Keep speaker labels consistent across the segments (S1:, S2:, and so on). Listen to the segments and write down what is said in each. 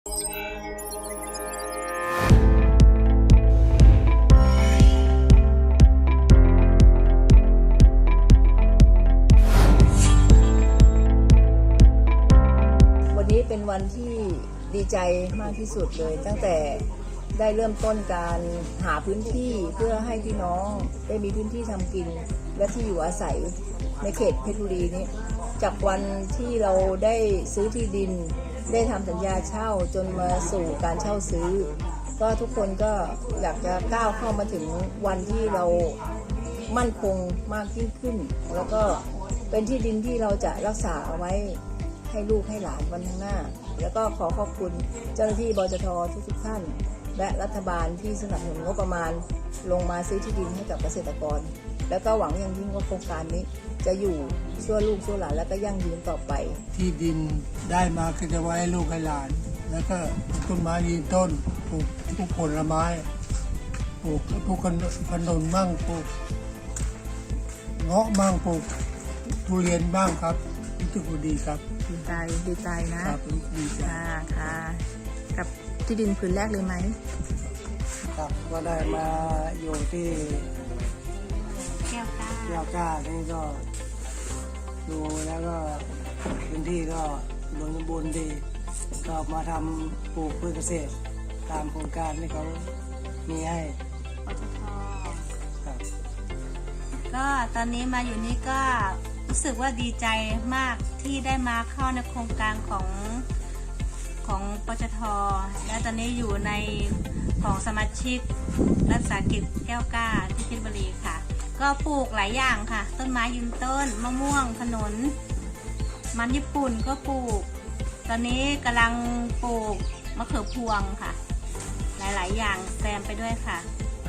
S1: วันนี้เป็นวันที่ดีใจมากที่สุดเลย ตั้งแต่ได้เริ่มต้นการหาพื้นที่เพื่อให้พี่น้องได้มีพื้นที่ทำกินและที่อยู่อาศัยในเขตเพชรบุรีนี้ จากวันที่เราได้ซื้อที่ดิน ได้ทำสัญญาเช่าจนมาสู่การเช่าซื้อ ก็ทุกคนก็อยากจะก้าวเข้ามาถึงวันที่เรามั่นคงมากยิ่งขึ้น แล้วก็เป็นที่ดินที่เราจะรักษาเอาไว้ให้ลูกให้หลานวันข้างหน้า แล้วก็ขอขอบคุณเจ้าหน้าที่บจททุกๆท่าน และรัฐบาลที่สนับสนุนงบประมาณ ลงมาซื้อที่ดินให้กับเกษตรกร แล้วก็หวังอย่างยิ่งว่าโครงการนี้ จะอยู่ชั่วลูกชั่วหลานแล้วก็ยั่งยืนต่อไป
S2: ที่ดินได้มาก็จะไว้ให้ลูกให้หลาน แล้วก็ต้นไม้ยืนต้นปลูกปลูกผลไม้ปลูกปลูกขนขนุนบ้างปลูกเงาะบ้างปลูกทุเรียนบ้างครับรู้สึกว่าดีครับ
S3: ดีใจดีใจนะครับ
S2: รู้สึกดีใจ
S3: ค่ะค่ะกับที่ดินผืนแรกเลยไหม
S2: ครับก็ได้มาอยู่ที่
S3: แก้วตา
S2: แก้วกล้านี่ก็ดูแล้วก็พื้นที่ก็บริบูรณ์ดีก็มาทำปลูกพืชเกษตร ตามโครงการที่เขามีให้
S3: ปตท
S2: ครับ
S4: ก็ตอนนี้มาอยู่นี่ก็รู้สึกว่าดีใจมากที่ได้มาเข้าในโครงการของของปจทและตอนนี้อยู่ในของสมาชิกรัฐสากิจแก้วกล้าที่เพชรบุรีค่ะ ก็ปลูกหลายอย่างค่ะ ต้นไม้ยืนต้น มะม่วงขนุน มันญี่ปุ่นก็ปลูก ตอนนี้กำลังปลูกมะเขือพวงค่ะ หลาย ๆ อย่างแซมไปด้วยค่ะ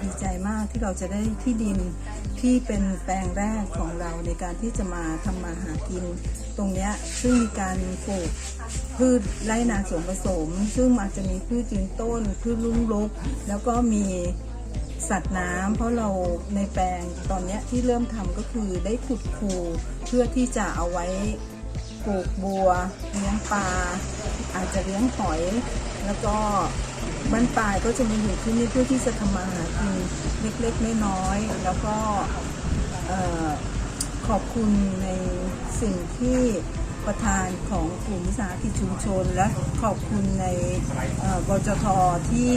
S3: ดีใจมากที่เราจะได้ที่ดินที่เป็นแปลงแรกของเราในการที่จะมาทำมาหากิน ตรงนี้ซึ่งมีการปลูกพืชไร่นาสวนผสม ซึ่งอาจจะมีพืชยืนต้นพืชลุ่มลุก แล้วก็มี สัตว์น้ำเพราะเราในแปลงตอนนี้ที่เริ่มทำก็คือได้ขุดคูเพื่อที่จะเอาไว้ปลูกบัวเลี้ยงปลาอาจจะเลี้ยงหอย แล้วก็บ้านปลายก็จะมาอยู่ที่นี่เพื่อที่จะทำมาหากินเล็กๆน้อยๆแล้วก็ขอบคุณในสิ่งที่ประธานของกลุ่มวิสาหกิจชุมชน และขอบคุณในบจทที่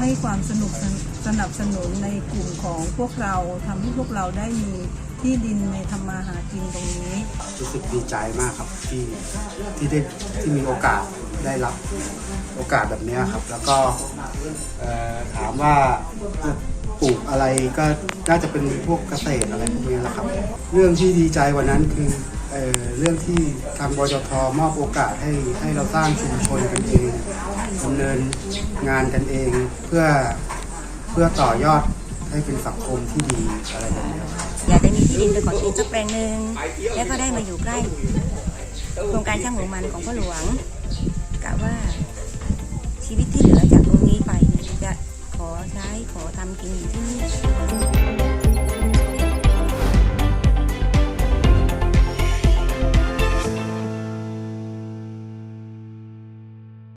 S3: ให้ความสนุกสนสนับสนุนในกลุ่มของพวกเราทำให้พวกเราได้มีที่ดินในทำมาหากินตรงนี้
S5: รู้สึกดีใจมากครับที่ที่ได้ที่มีโอกาสได้รับโอกาสแบบนี้ครับ แล้วก็ถามว่าปลูกอะไรก็น่าจะเป็นพวกเกษตรอะไรพวกนี้แหละครับ เรื่องที่ดีใจกว่านั้นคือ เเรื่องที่ทางบจทมอบโอกาสให้ให้เราสร้างชุมชนกันเองดำเนินงานกันเองเพื่อเพื่อต่อยอดให้เป็นสังคมที่ดีอะไรแบบเนี้ย
S6: อยากได้มีที่ดินเป็นของตัวเองสักแปลงหนึ่งแล้วก็ได้มาอยู่ใกล้โครงการช่างหัวมันของพ่อหลวงกะว่าชีวิตที่เหลือจากตรงนี้ไปจะขอใช้ขอทำกินอยู่ที่นี่